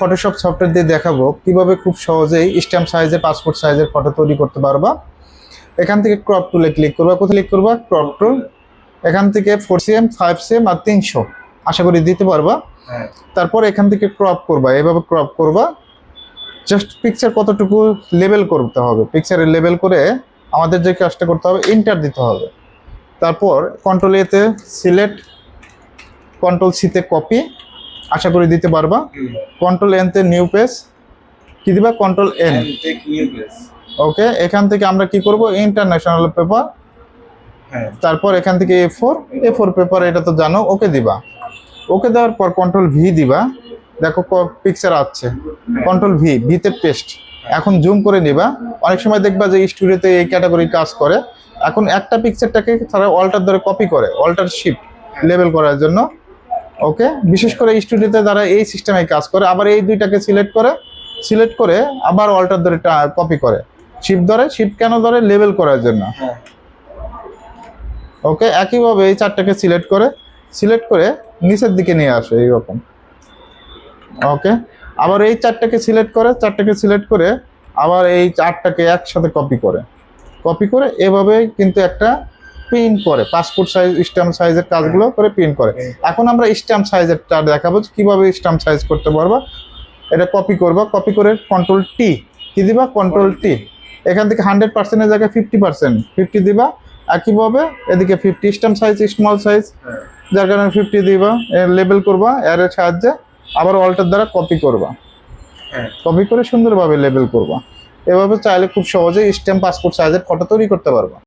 Photoshop software দিয়ে দেখাবো কীভাবে খুব সহজেই স্ট্যাম্প সাইজে পাসপোর্ট সাইজের ফটো তৈরি করতে পারবা। এখান থেকে ক্রপ টুলে ক্লিক করবা। কোথায় ক্লিক করবা? ক্রপ টুল এখান থেকে ফোর সিএম ফাইভ সিএম আর তিনশো। আশা করি দিতে পারবা। হ্যাঁ। তারপর এখান থেকে ক্রপ করবা। এভাবে ক্রপ করবা। জাস্ট পিকচার কতটুকু লেবেল করতে হবে। পিকচারে লেবেল করে আমাদের যে কাজটা করতে হবে ইন্টার দিতে হবে। তারপর কন্ট্রোল এতে সিলেক্ট কন্ট্রোল সিতে কপি আশা করি দিতে পারবা। কন্ট্রোল এনতে নিউ পেজ কি দিবা? কন্ট্রোল এন ওকে এখান থেকে আমরা কি করব? ইন্টারন্যাশনাল পেপার হ্যাঁ। তারপর এখান থেকে A four A four paper এটা তো জানো ওকে দিবা। ওকে দেওয়ার পর কন্ট্রোল ভি দিবা। দেখো পিকচার আসছে। কন্ট্রোল ভি ভিতে পেস্ট এখন জুম করে নিবা। অনেক সময় দেখবা যে স্টুডিওতে এই ক্যাটাগরি কাজ করে। এখন একটা পিকচারটাকে তারা অল্টার ধরে কপি করে অল্টার শিফট লেভেল করার জন্য। ওকে? বিশেষ করে স্টুডিওতে তারা এই সিস্টেমে কাজ করে আবার এই দুইটাকে সিলেক্ট করে সিলেক্ট করে আবার অল্টার ধরে কপি করে। শিপ ধরে শিপ কেন ধরে? লেভেল করার জন্য। হ্যাঁ। ওকে? একইভাবে এই চারটাকে সিলেক্ট করে সিলেক্ট করে নিচের দিকে নিয়ে আসে এইরকম। ওকে? আবার এই চারটাকে সিলেক্ট করে চারটাকে সিলেক্ট করে আবার এই চারটাকে একসাথে কপি করে। কপি করে এভাবে কিন্তু একটা প্রিন্ট করে পাসপোর্ট সাইজ স্ট্যাম্প সাইজের কাজগুলো করে প্রিন্ট করে। এখন আমরা স্ট্যাম্প সাইজেরটা দেখাবো কীভাবে স্ট্যাম্প সাইজ করতে পারবা। এটা কপি করবা কপি করে কন্ট্রোল টি কি দিবা? কন্ট্রোল টি এখান থেকে হান্ড্রেড পার্সেন্টের জায়গায় ফিফটি পার্সেন্ট ফিফটি দিবা। একইভাবে এদিকে fifty stamp size small size হ্যাঁ। যার কারণে ফিফটি দিবা। লেবেল করবা এর সাহায্যে আবার অল্টার দ্বারা কপি করবা। হ্যাঁ। কপি করে সুন্দরভাবে লেবেল করবা। এভাবে চাইলে খুব সহজেই স্ট্যাম্প পাসপোর্ট সাইজের ফটো তৈরি করতে পারবা।